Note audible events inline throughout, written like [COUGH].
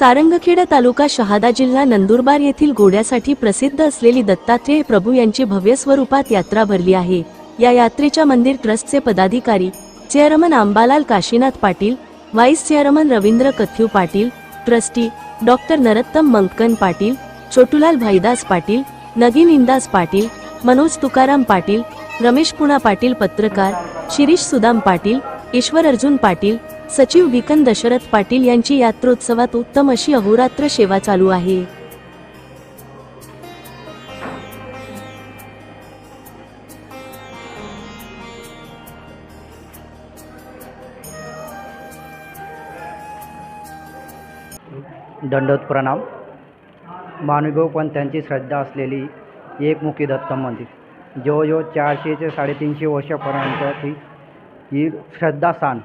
सारंगखेडा तालुका शहादा जिल्हा नंदुरबार येथील घोड्यासाठी प्रसिद्ध असलेली दत्तात्रेय प्रभू यांची भव्य स्वरूपात यात्रा भरली आहे. या यात्रेच्या मंदिर ट्रस्टचे पदाधिकारी chairman Ambalal Kashinath Patil vice chairman Ravindra Kathyu Patil trustee doctor Narottam Mankan Patil Chhotulal Bhaidas Patil Nagin Indas Patil Manoj Tukaram Patil Ramesh Puna Patil पत्रकार शिरीष सुदाम पाटील ईश्वर अर्जुन पाटील सचिव विकन दशरथ पाटील यांची यात्रोत्सवात उत्तम अशी अहोरात्र सेवा चालू आहे. दंडोत प्रणाम. महानुभाव पण त्यांची श्रद्धा असलेली एकमुखी दत्त मंदिर. जवळजवळ चारशे ते साडेतीनशे वर्षापर्यंत ती ही श्रद्धास्थान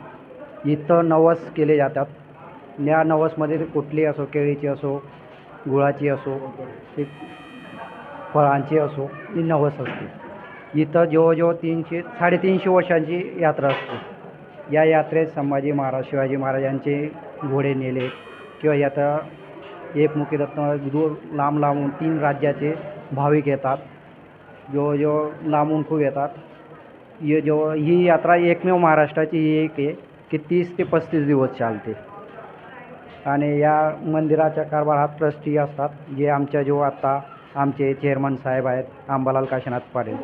इथं नवस केले जातात. या नवसमध्ये कुठली असो केळीची असो गुळाची असो ते फळांची असो ही नवस असते. इथं जवळजवळ तीनशे साडेतीनशे वर्षांची यात्रा असते. या यात्रेत संभाजी महाराज शिवाजी महाराजांचे घोडे नेले किंवा यात्रा एकमुखी रत्न दूर लांब लांबून तीन राज्याचे भाविक येतात. जवळजवळ लांबून खूप येतात. ये जवळ ही यात्रा एकमेव महाराष्ट्राची ही एक आहे. की तीस ते पस्तीस दिवस चालते. आणि या मंदिराच्या कारभारात ट्रस्टी असतात जे आमच्या जो आत्ता आमचे चेअरमन साहेब आहेत अंबालाल काशीनाथ पाटील.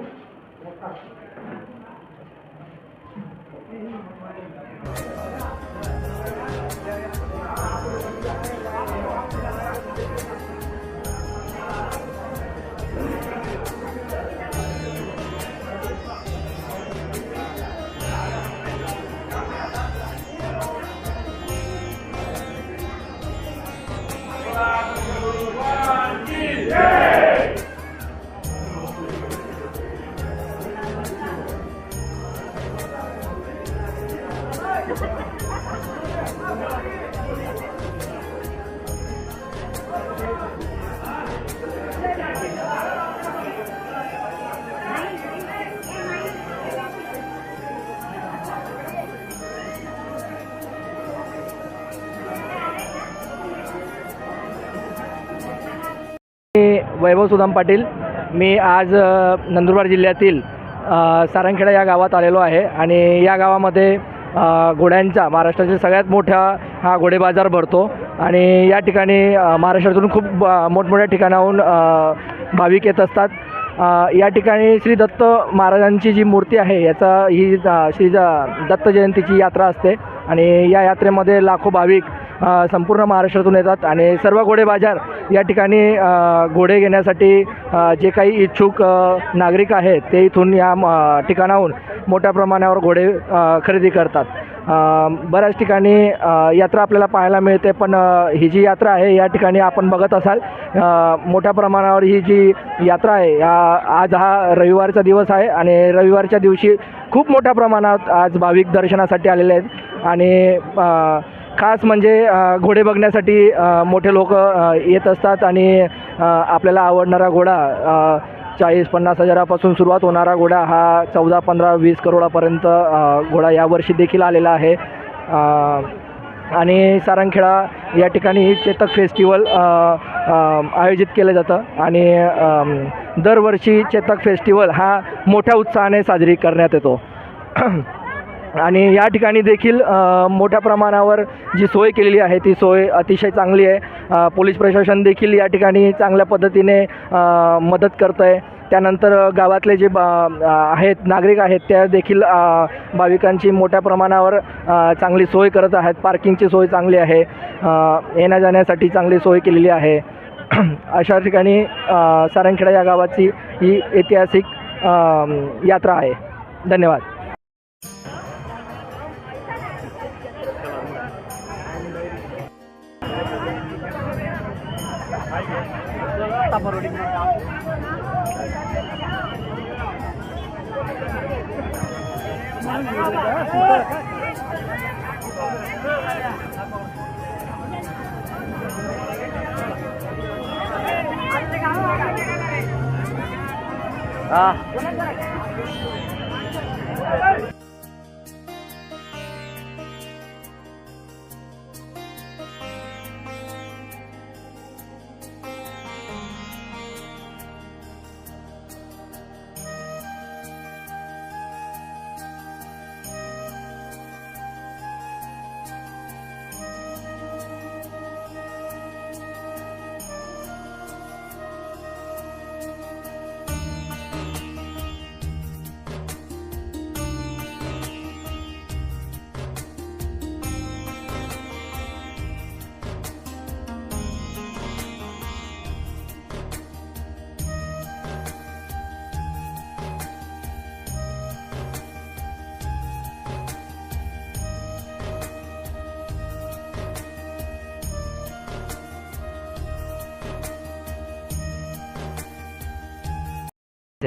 वैभव सुदाम पाटील. मी आज नंदुरबार जिल्ह्यातील सारंगखेडा या गावात आलेलो आहे आणि या गावामध्ये घोड्यांचा महाराष्ट्रातील सगळ्यात मोठा हा घोडे बाजार भरतो आणि या ठिकाणी महाराष्ट्रातून खूप मोठमोठ्या ठिकाणाहून भाविक येत असतात. या ठिकाणी श्री दत्त महाराजांची जी मूर्ती आहे याचा ही श्री ज- दत्त जयंतीची यात्रा असते आणि या यात्रेमध्ये लाखो भाविक संपूर्ण महाराष्ट्रातून येतात आणि सर्व घोडे बाजार या ठिकाणी घोडे घेण्यासाठी जे काही इच्छुक नागरिक आहेत ते इथून या म- ठिकाणाहून मोठ्या प्रमाणावर घोडे खरेदी करतात. बऱ्याच ठिकाणी यात्रा आपल्याला पाहायला मिळते पण ही जी यात्रा आहे या ठिकाणी आपण बघत असाल मोठ्या प्रमाणावर ही जी यात्रा आहे या- आज हा रविवारचा दिवस आहे आणि रविवारच्या दिवशी खूप मोठ्या प्रमाणात आज भाविक दर्शनासाठी आलेले आहेत. आणि खास म्हणजे घोडे बघण्यासाठी मोठे लोक येत असतात आणि आपल्याला आवडणारा घोडा चाळीस पन्नास हजारापासून सुरुवात होणारा घोडा हा चौदा पंधरा वीस करोडापर्यंत घोडा यावर्षी देखील आलेला आहे. आणि सारंगखेडा या ठिकाणी चेतक फेस्टिवल आयोजित केलं जातं. आणि दरवर्षी चेतक फेस्टिवल हा मोठ्या उत्साहाने साजरी करण्यात येतो. आणि या ठिकाणी देखील मोठ्या प्रमाणावर जी सोय केलेली आहे ती सोय अतिशय चांगली आहे. पोलीस प्रशासन देखील या ठिकाणी चांगल्या पद्धतीने मदत करतं आहे त्यानंतर गावातले जे बा आहेत नागरिक आहेत त्या देखील भाविकांची मोठ्या प्रमाणावर चांगली सोय करत आहेत. पार्किंगची सोय चांगली आहे. येण्या जाण्यासाठी चांगली सोय केलेली आहे. [CLEARS THROAT] अशा ठिकाणी सारंगखेडा या गावाची ही ऐतिहासिक यात्रा आहे. धन्यवाद. आता बरोडी हा.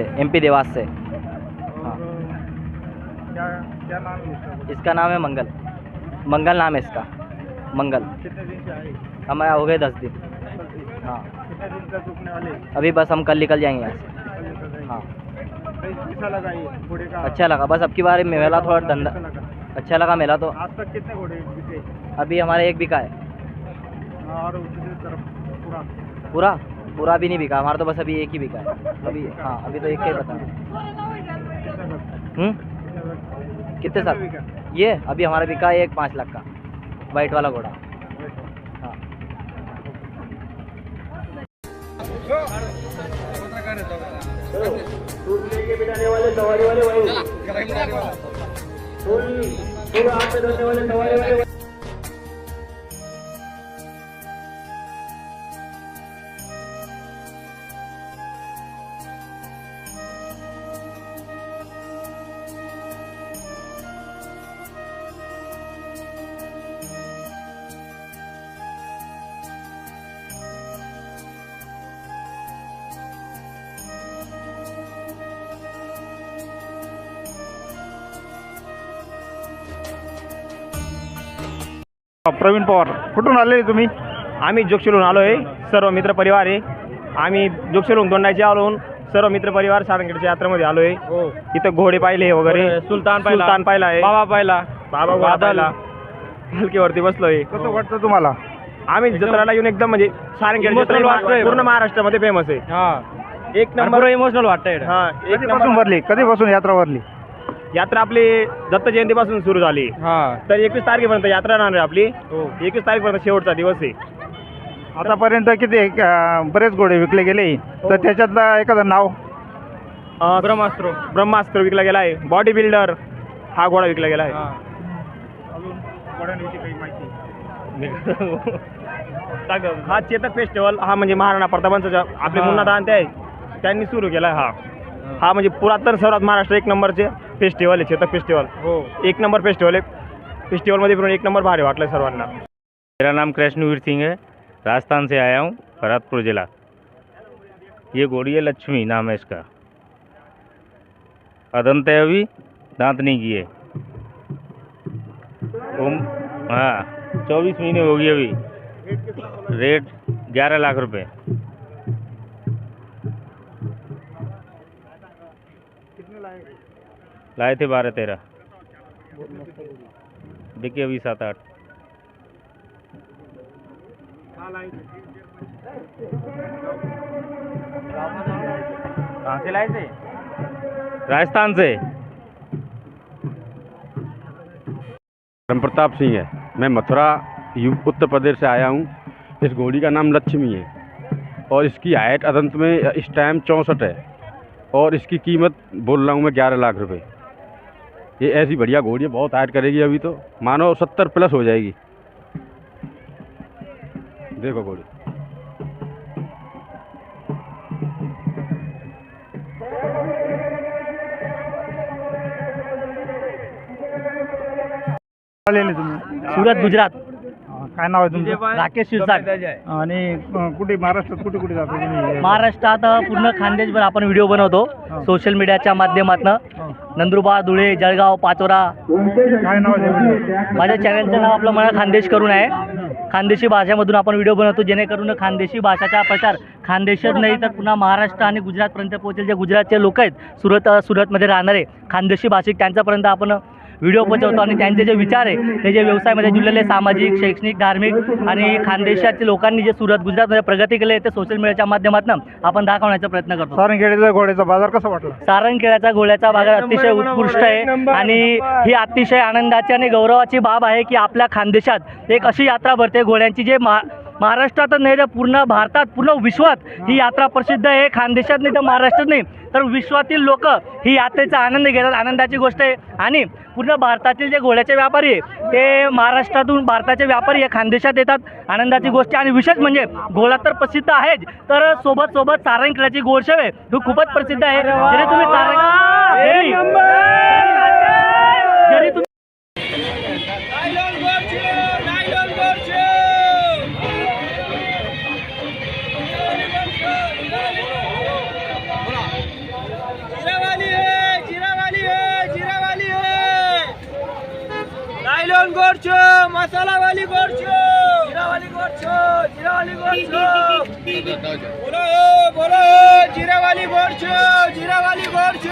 एमपी देवास से। और क्या क्या नाम है इसका? इसका नाम है मंगल। मंगल नाम है इसका। मंगल। कितने दिन से आए? हमारे हो गए दस दिन। हाँ। कितने दिन तक रुकने वाले? अभी बस हम कल निकल जाएँगे यहाँ से। हाँ। कैसा लगा ये घोड़े का? अच्छा लगा। बस अब की बार मेला थोड़ा धंधा अच्छा लगा मेला तो। आज तक कितने घोड़े बिके? अभी हमारे एक बिका है। और दूसरी तरफ़ पूरा। पूरा? पूरा भी नहीं बिका हमारा तो बस अभी एक ही बिका है। अभी हाँ अभी तो एक का ही बता कितना लग हम्म? कितना लग कितने कितना साल? बिका? ये अभी हमारा बिका है एक पाँच लाख का वाइट वाला घोड़ा। हाँ। प्रवीण पवार कुठून आले तुम्ही? आम्ही जोगशिरून आलो आहे सर्व मित्रपरिवार आहे. आम्ही जोगशिरून दोंडाचे आलो सर्व मित्रपरिवार सारंगीडच्या यात्रेमध्ये आलो आहे इथं घोडे पाहिले वगैरे. सुलतान पाहिला. सुलतान पाहिला आहे. बाबा पाहिला. बाबा घोडा पाहिला. पालखीवरती बसलोय. कसं वाटतं तुम्हाला? आम्ही जत्राला येऊन एकदम म्हणजे वाटतोय. पूर्ण महाराष्ट्रामध्ये फेमस आहे. एक नंबर इमोशनल वाटतंय. हा एक कधीपासून भरली? कधीपासून यात्रा भरली? यात्रा आपली दत्त जयंतीपासून सुरू झाली. तर एकवीस तारखेपर्यंत यात्रा राहणार आहे आपली. एकवीस तारखेपर्यंत शेवटचा दिवस आहे. आतापर्यंत किती अं, बरेच घोडे विकले गेले. तर त्याच्यातलं एखादं नाव? अं, ब्रह्मास्त्र. ब्रह्मास्त्र विकला गेला आहे. बॉडी बिल्डर हा घोडा विकला गेला आहे. हा. [LAUGHS] चेतक फेस्टिवल हा म्हणजे महाराणा प्रतापांचा आपले मुन्ना दान ते आहे त्यांनी सुरू केला हा. हा म्हणजे पुरातन सर्वात महाराष्ट्र एक नंबरचे. फेस्टिवल आहे चेतक फेस्टिवल. हो. एक नंबर फेस्टिवल आहे. फेस्टिवलमध्ये फिरून एक नंबर भारी वाटलं सर्वांना. मेरा नाम कृष्णवीर सिंह है. राजस्थान से आया हूँ भरतपुर जिला. ये घोड़ी है लक्ष्मी नाम है इसका. अदंत है अभी दांत नहीं किए. हाँ चौबीस महीने होगी अभी. रेट ग्यारह लाख रुपए. लाए थे बारह तेरह। देखिए अभी सात आठ। कहाँ से लाए थे? राजस्थान से। धर्म प्रताप सिंह है। मैं मथुरा उत्तर प्रदेश से आया हूँ। इस घोड़ी का नाम लक्ष्मी है। और इसकी हाइट अदंत में इस टाइम चौंसठ है। और इसकी कीमत बोल रहा हूँ मैं ग्यारह लाख रुपए। ये ऐसी बढ़िया घोड़ी है बहुत हाइट करेगी अभी तो। मानो सत्तर प्लस हो जाएगी। देखो घोड़ी। तुम्ही सुरत गुजरात। अं, काय नाव आहे तुमचं? राकेश शिरसाट। आणि अं, कुठे महाराष्ट्रात कुठे कुठे जातो तुम्ही? महाराष्ट्रात पूर्ण खानदेशभर आपण व्हिडिओ बनवतो सोशल मीडियाच्या माध्यमातून. नंदुरबार धुळे जळगाव पाचोरा काय नाव आहे त्या व्हिडिओचं? माझ्या चॅनलचं नाव आपलं मला खानदेश करून आहे खानदेशी भाषेमधून आपण व्हिडिओ बनवतो जेणेकरून खानदेशी भाषाचा प्रचार खानदेशात नाही तर पुन्हा महाराष्ट्र आणि गुजरातपर्यंत पोहोचेल जे गुजरातचे लोक आहेत सुरत सुरतमध्ये राहणारे खानदेशी भाषिक त्यांच्यापर्यंत आपण व्हिडिओ पोहोचवतो आणि त्यांचे जे विचार आहे ते जे व्यवसायामध्ये जुळलेले सामाजिक शैक्षणिक धार्मिक आणि खानदेशाच्या लोकांनी जे सुरत गुजरातमध्ये प्रगती केली आहे ते सोशल मीडियाच्या माध्यमातून आपण दाखवण्याचा प्रयत्न करतो. सारंगखेडीचा घोड्याचा बाजार कसा वाटला? सारंगखेड्याचा घोड्याचा बाजार अतिशय उत्कृष्ट आहे आणि ही अतिशय आनंदाची आणि गौरवाची बाब आहे की आपल्या खानदेशात एक अशी यात्रा भरते घोड्यांची जे मा महाराष्ट्रातच नाही तर पूर्ण भारतात पूर्ण विश्वात ही यात्रा प्रसिद्ध आहे. खानदेशात नाही तर महाराष्ट्रात नाही. तर विश्वातील लोक ही यात्रेचा आनंद घेतात. आनंदाची गोष्ट आहे. आणि पूर्ण भारतातील जे घोड्याचे व्यापारी आहे ते महाराष्ट्रातून भारताचे व्यापारी हे खानदेशात येतात. आनंदाची गोष्ट आहे. आणि विशेष म्हणजे घोडा तर प्रसिद्ध आहेच. तर सोबत सोबत सारंगखेड्याची घोडशेव आहे. ही खूपच प्रसिद्ध आहे. तुम्ही सारंग করছ মশালা বালি করছ জিরাওয়ালি করছ জিরাওয়ালি করছ। বলো বলো জিরাওয়ালি করছ জিরাওয়ালি করছ।